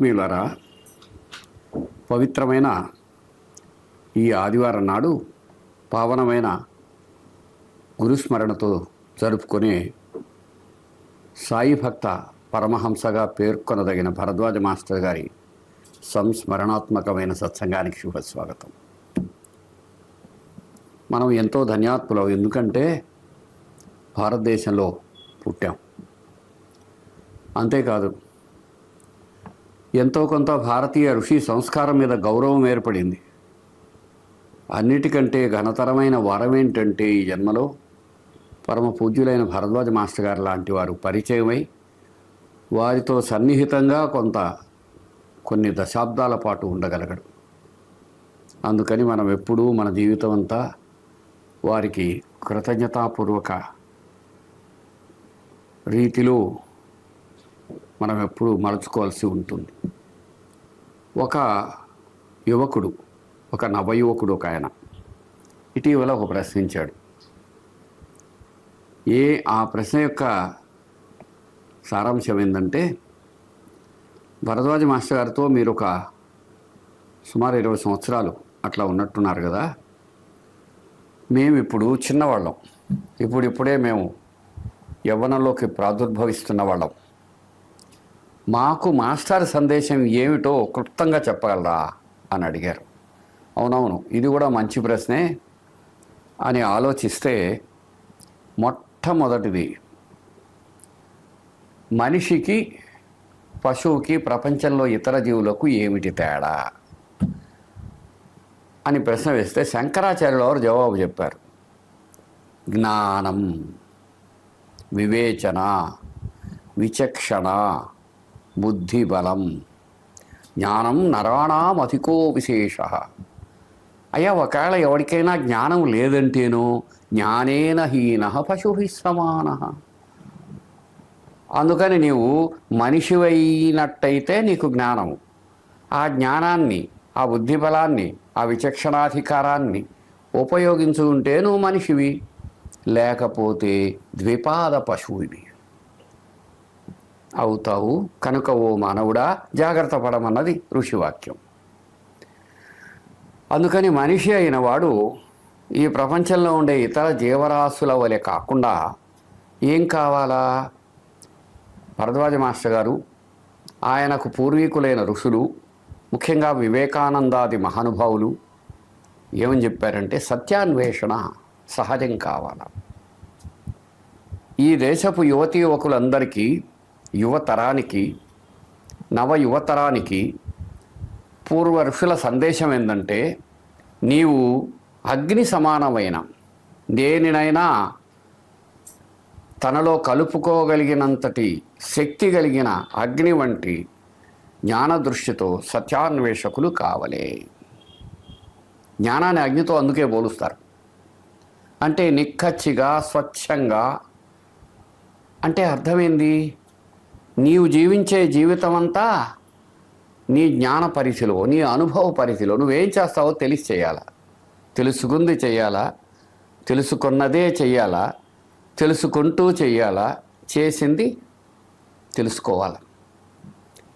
ఆత్మీయులరా పవిత్రమైన ఈ ఆదివారం నాడు పావనమైన గురుస్మరణతో జరుపుకునే సాయి భక్త పరమహంసగా పేర్కొనదగిన భరద్వాజ మాస్టర్ గారి సంస్మరణాత్మకమైన సత్సంగానికి శుభస్వాగతం. మనం ఎంతో ధన్యాత్ములం ఎందుకంటే భారతదేశంలో పుట్టాం. అంతేకాదు ఎంతో కొంత భారతీయ ఋషి సంస్కారం మీద గౌరవం ఏర్పడింది. అన్నిటికంటే ఘనతరమైన వరం ఏంటంటే ఈ జన్మలో పరమ పూజ్యులైన భరద్వాజ మాస్టర్ గారు లాంటి వారు పరిచయమై వారితో సన్నిహితంగా కొంత కొన్ని దశాబ్దాల పాటు ఉండగలగడు. అందుకని మనం ఎప్పుడూ మన జీవితం అంతా వారికి కృతజ్ఞతాపూర్వక రీతిలో మనం ఎప్పుడు మలుచుకోవాల్సి ఉంటుంది. ఒక యువకుడు ఒక నవయువకుడు ఒక ఆయన ఇటీవల ఒక ప్రశ్నించాడు. ఏ ఆ ప్రశ్న యొక్క సారాంశం ఏంటంటే భరద్వాజ మాస్టర్ గారితో మీరు ఒక సుమారు ఇరవై సంవత్సరాలు అట్లా ఉన్నట్టున్నారు కదా మేము ఇప్పుడు చిన్నవాళ్ళం. ఇప్పుడిప్పుడే మేము యవ్వనంలోకి ప్రాదుర్భవిస్తున్న వాళ్ళం. మాకు మాస్టర్ సందేశం ఏమిటో క్లుప్తంగా చెప్పగలరా? అని అడిగారు. అవునవును ఇది కూడా మంచి ప్రశ్నే అని ఆలోచిస్తే మొట్టమొదటిది మనిషికి పశువుకి ప్రపంచంలో ఇతర జీవులకు ఏమిటి తేడా? అని ప్రశ్న వేస్తే శంకరాచార్యుల వారు జవాబు చెప్పారు. జ్ఞానం వివేచన విచక్షణ బుద్ధిబలం. జ్ఞానం నరాణామధికో విశేష. అయ్యా ఒకవేళ ఎవరికైనా జ్ఞానం లేదంటేనో జ్ఞానేన హీన పశుభి సమాన అందుకని నీవు మనిషివైనట్టయితే నీకు జ్ఞానము. ఆ జ్ఞానాన్ని ఆ బుద్ధిబలాన్ని ఆ విచక్షణాధికారాన్ని ఉపయోగించుకుంటే నువ్వు మనిషివి. లేకపోతే ద్విపాద పశువువి. అవుతావు. కనుక ఓ మానవుడా జాగ్రత్త పడమన్నది ఋషివాక్యం. అందుకని మనిషి అయిన వాడు ఈ ప్రపంచంలో ఉండే ఇతర జీవరాశుల వలె కాకుండా ఏం కావాలా? భరద్వాజ మాస్టర్ గారు ఆయనకు పూర్వీకులైన ఋషులు ముఖ్యంగా వివేకానందాది మహానుభావులు ఏమని చెప్పారంటే సత్యాన్వేషణ సహజం కావాల. ఈ దేశపు యువతీ యువకులందరికీ యువతరానికి నవ యువతరానికి పూర్వ ఋషుల సందేశం ఏంటంటే నీవు అగ్ని సమానమైన దేనినైనా తనలో కలుపుకోగలిగినంతటి శక్తి కలిగిన అగ్ని వంటి జ్ఞాన దృష్టితో సత్యాన్వేషకులు కావలే. జ్ఞానాన్ని అగ్నితో అందుకే పోలుస్తారు. అంటే నిక్కచ్చిగా స్వచ్ఛంగా అంటే అర్థమైంది? నీవు జీవించే జీవితం అంతా నీ జ్ఞాన పరిధిలో నీ అనుభవ పరిధిలో నువ్వేం చేస్తావో తెలిసి చేయాలా తెలుసుకుంది చేయాలా. తెలుసుకున్నదే చెయ్యాలా తెలుసుకుంటూ చెయ్యాలా చేసింది తెలుసుకోవాలి.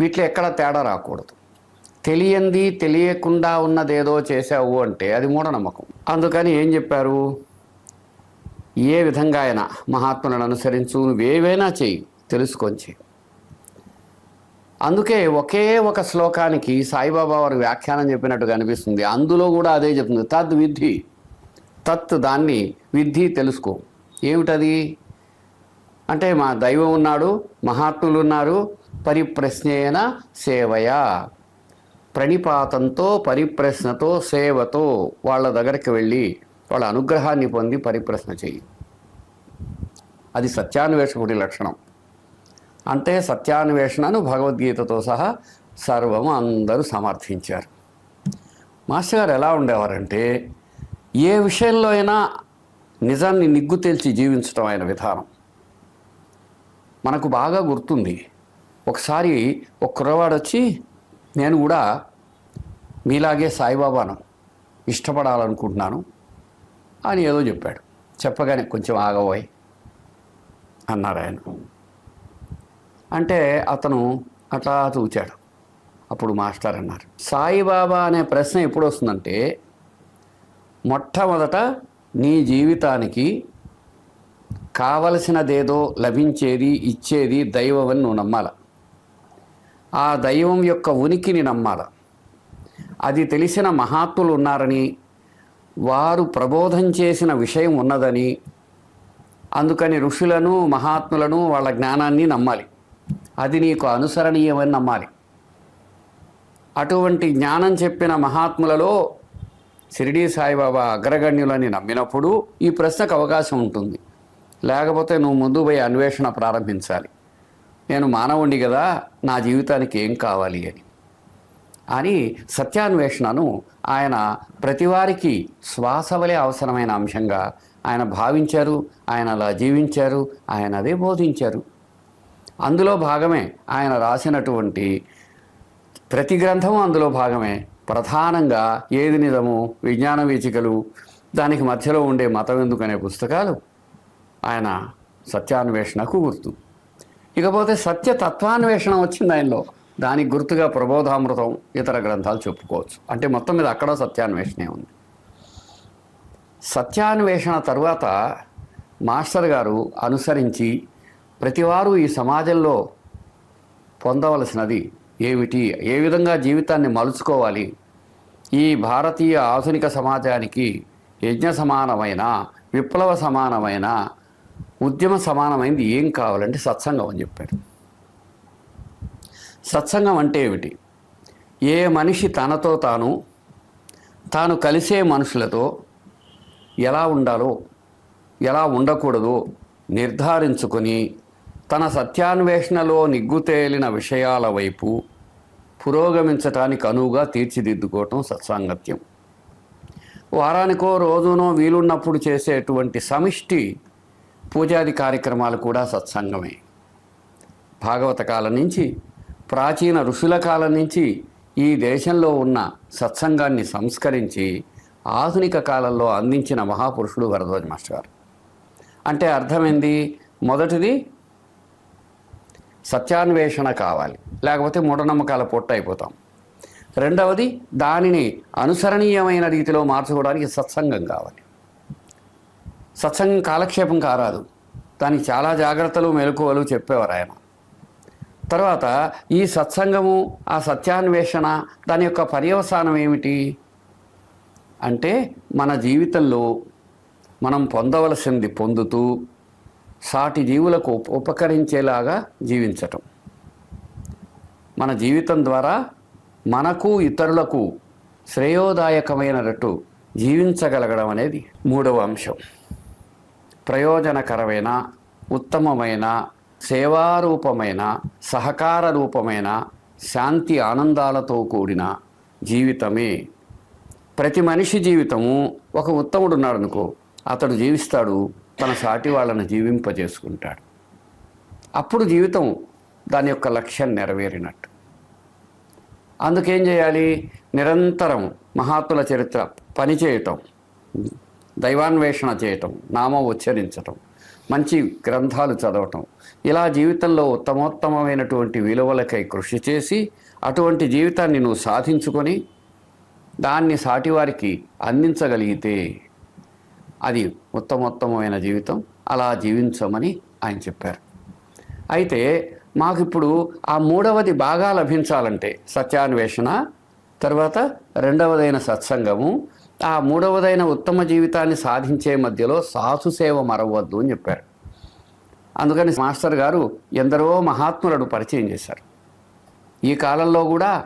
వీటిలో ఎక్కడ తేడా రాకూడదు. తెలియంది తెలియకుండా ఉన్నదేదో చేసావు అంటే అది మూఢనమ్మకం. అందుకని ఏం చెప్పారు? ఏ విధంగా అయినా మహాత్ములను అనుసరించు నువ్వేవైనా చెయ్యి తెలుసుకొని చెయ్యి. అందుకే ఒకే ఒక శ్లోకానికి సాయిబాబా వారి వ్యాఖ్యానం చెప్పినట్టు కనిపిస్తుంది. అందులో కూడా అదే చెప్తుంది. తద్ విద్ధి. తత్ దాన్ని విద్ధి తెలుసుకో. ఏమిటది? అంటే మా దైవం ఉన్నాడు మహాత్ములు ఉన్నారు పరిప్రశ్నేన సేవయ. ప్రణిపాతంతో పరిప్రశ్నతో సేవతో వాళ్ళ దగ్గరికి వెళ్ళి వాళ్ళ అనుగ్రహాన్ని పొంది పరిప్రశ్న చెయ్యి. అది సత్యాన్వేషకుడి లక్షణం. అంటే సత్యాన్వేషణను భగవద్గీతతో సహా సర్వం అందరూ సమర్థించారు. మాస్టర్ గారు ఎలా ఉండేవారంటే ఏ విషయంలో అయినా నిజాన్ని నిగ్గు తేల్చి జీవించడం ఆయన విధానం. మనకు బాగా గుర్తుంది. ఒకసారి ఒక కుర్రవాడు వచ్చి నేను కూడా మీలాగే సాయిబాబాను ఇష్టపడాలనుకుంటున్నాను అని ఏదో చెప్పాడు. చెప్పగానే కొంచెం ఆగబోయ్ అన్నారు ఆయన అంటే అతను అట్లా చూచాడు. అప్పుడు మాస్టర్ అన్నారు. సాయిబాబా అనే ప్రశ్న ఎప్పుడు వస్తుందంటే మొట్టమొదట నీ జీవితానికి కావలసినదేదో లభించేది ఇచ్చేది దైవం అని నువ్వు నమ్మాల? ఆ దైవం యొక్క ఉనికిని నమ్మాల? అది తెలిసిన మహాత్ములు ఉన్నారని వారు ప్రబోధం చేసిన విషయం ఉన్నదని అందుకని ఋషులను మహాత్ములను వాళ్ళ జ్ఞానాన్ని నమ్మాలి. అది నీకు అనుసరణీయమని నమ్మాలి. అటువంటి జ్ఞానం చెప్పిన మహాత్ములలో షిరిడీ సాయిబాబా అగ్రగణ్యులని నమ్మినప్పుడు ఈ ప్రశ్నకు అవకాశం ఉంటుంది. లేకపోతే నువ్వు ముందు పోయి అన్వేషణ ప్రారంభించాలి. నేను మానవుణ్ణి కదా నా జీవితానికి ఏం కావాలి అని. అని సత్యాన్వేషణను ఆయన ప్రతివారికి శ్వాసవలే అవసరమైన అంశంగా ఆయన భావించారు ఆయన అలా జీవించారు ఆయన అదే బోధించారు. అందులో భాగమే ఆయన రాసినటువంటి ప్రతి గ్రంథము అందులో భాగమే. ప్రధానంగా ఏది నిజము విజ్ఞాన వీచికలు దానికి మధ్యలో ఉండే మతం ఎందుకనే పుస్తకాలు ఆయన సత్యాన్వేషణకు గుర్తు. ఇకపోతే సత్య తత్వాన్వేషణ వచ్చింది ఆయనలో. దానికి గుర్తుగా ప్రబోధామృతం ఇతర గ్రంథాలు చెప్పుకోవచ్చు. అంటే మొత్తం మీద అక్కడ సత్యాన్వేషణే ఉంది. సత్యాన్వేషణ తర్వాత మాస్టర్ గారు అనుసరించి ప్రతివారు ఈ సమాజంలో పొందవలసినది ఏమిటి? ఏ విధంగా జీవితాన్ని మలుచుకోవాలి? ఈ భారతీయ ఆధునిక సమాజానికి యజ్ఞ సమానమైన విప్లవ సమానమైన ఉద్యమ సమానమైనది ఏం కావాలంటే సత్సంగం అని చెప్పాడు సత్సంగం అంటే ఏమిటి? ఏ మనిషి తనతో తాను తాను కలిసే మనుషులతో ఎలా ఉండాలో ఎలా ఉండకూడదో నిర్ధారించుకొని తన సత్యాన్వేషణలో నిగ్గుతేలిన విషయాల వైపు పురోగమించటానికి అనువుగా తీర్చిదిద్దుకోవటం సత్సాంగత్యం. వారానికో రోజునో వీలున్నప్పుడు చేసేటువంటి సమిష్టి పూజాది కార్యక్రమాలు కూడా సత్సంగమే. భాగవత కాలం నుంచి ప్రాచీన ఋషుల కాలం నుంచి ఈ దేశంలో ఉన్న సత్సంగాన్ని సంస్కరించి ఆధునిక కాలంలో అందించిన మహాపురుషుడు వరదోజ మాస్టర్ గారు. అంటే అర్థమైంది? మొదటిది సత్యాన్వేషణ కావాలి. లేకపోతే మూఢనమ్మకాల పొట్ట అయిపోతాం. రెండవది దానిని అనుసరణీయమైన రీతిలో మార్చుకోవడానికి సత్సంగం కావాలి. సత్సంగం కాలక్షేపం కారాదు. దానికి చాలా జాగ్రత్తలు మెలకువలు చెప్పేవారు ఆయన. తర్వాత ఈ సత్సంగము ఆ సత్యాన్వేషణ దాని యొక్క పర్యవసానం ఏమిటి? అంటే మన జీవితంలో మనం పొందవలసింది పొందుతూ సాటి జీవులకు ఉపకరించేలాగా జీవించటం. మన జీవితం ద్వారా మనకు ఇతరులకు శ్రేయోదాయకమైనట్టు జీవించగలగడం అనేది మూడవ అంశం. ప్రయోజనకరమైన ఉత్తమమైన సేవారూపమైన సహకార రూపమైన శాంతి ఆనందాలతో కూడిన జీవితమే. ప్రతి మనిషి జీవితము ఒక ఉత్తముడు ఉన్నాడు అనుకో అతడు జీవిస్తాడు తన సాటి వాళ్ళని జీవింపజేసుకుంటాడు. అప్పుడు జీవితం దాని యొక్క లక్ష్యం నెరవేరినట్టు. అందుకేం చేయాలి? నిరంతరం మహాత్ముల చరిత్ర పని చేయటం దైవాన్వేషణ చేయటం నామం ఉచ్చరించటం మంచి గ్రంథాలు చదవటం ఇలా జీవితంలో ఉత్తమోత్తమమైనటువంటి విలువలకై కృషి చేసి అటువంటి జీవితాన్ని నువ్వు సాధించుకొని దాన్ని సాటివారికి అందించగలిగితే అది ఉత్తమోత్తమైన జీవితం. అలా జీవించమని ఆయన చెప్పారు. అయితే మాకు ఇప్పుడు ఆ మూడవది బాగా లభించాలంటే సత్యాన్వేషణ తర్వాత రెండవదైన సత్సంగము ఆ మూడవదైన ఉత్తమ జీవితాన్ని సాధించే మధ్యలో సాసు సేవ మరవద్దు అని చెప్పారు. అందుకని మాస్టర్ గారు ఎందరో మహాత్ములను పరిచయం చేశారు. ఈ కాలంలో కూడా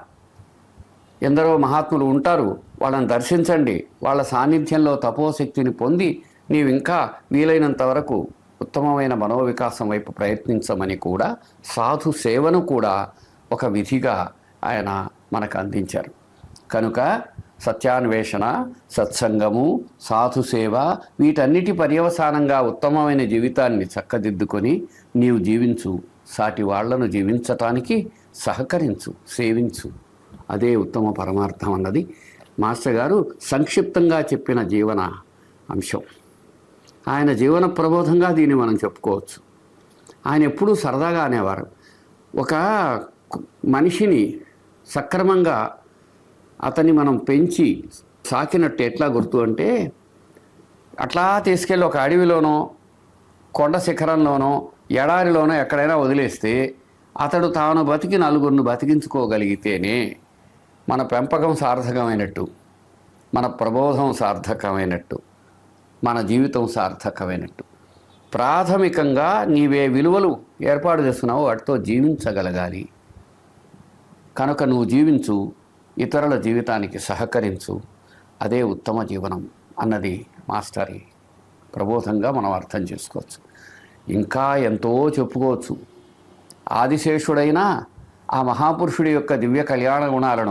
ఎందరో మహాత్ములు ఉంటారు వాళ్ళని దర్శించండి. వాళ్ళ సాన్నిధ్యంలో తపోశక్తిని పొంది నీవు ఇంకా వీలైనంత వరకు ఉత్తమమైన మనోవికాసం వైపు ప్రయత్నించమని కూడా సాధు సేవను కూడా ఒక విధిగా ఆయన మనకు అందించారు. కనుక సత్యాన్వేషణ సత్సంగము సాధు సేవ వీటన్నిటి పర్యవసానంగా ఉత్తమమైన జీవితాన్ని చక్కదిద్దుకొని నీవు జీవించు సాటి వాళ్ళను జీవించటానికి సహకరించు సేవించు. అదే ఉత్తమ పరమార్థం అన్నది మాస్టర్ గారు సంక్షిప్తంగా చెప్పిన జీవన అంశం. ఆయన జీవన ప్రబోధంగా దీన్ని మనం చెప్పుకోవచ్చు. ఆయన ఎప్పుడూ సరదాగా అనేవారు. ఒక మనిషిని సక్రమంగా అతన్ని మనం పెంచి సాకినట్టు ఎట్లా గుర్తు అంటే అట్లా తీసుకెళ్ళి ఒక అడవిలోనో కొండ శిఖరంలోనో ఎడారిలోనో ఎక్కడైనా వదిలేస్తే అతడు తాను బతికి నలుగురిని బతికించుకోగలిగితేనే మన పెంపకం సార్థకమైనట్టు మన ప్రబోధం సార్థకమైనట్టు మన జీవితం సార్థకమైనట్టు. ప్రాథమికంగా నీవే విలువలు ఏర్పాటు చేస్తున్నావో వాటితో జీవించగలగాలి. కనుక నువ్వు జీవించు ఇతరుల జీవితానికి సహకరించు. అదే ఉత్తమ జీవనం అన్నది మాస్టరి ప్రబోధంగా మనం అర్థం చేసుకోవచ్చు. ఇంకా ఎంతో చెప్పుకోవచ్చు. ఆదిశేషుడైనా ఆ మహాపురుషుడి యొక్క దివ్య కళ్యాణ గుణాలను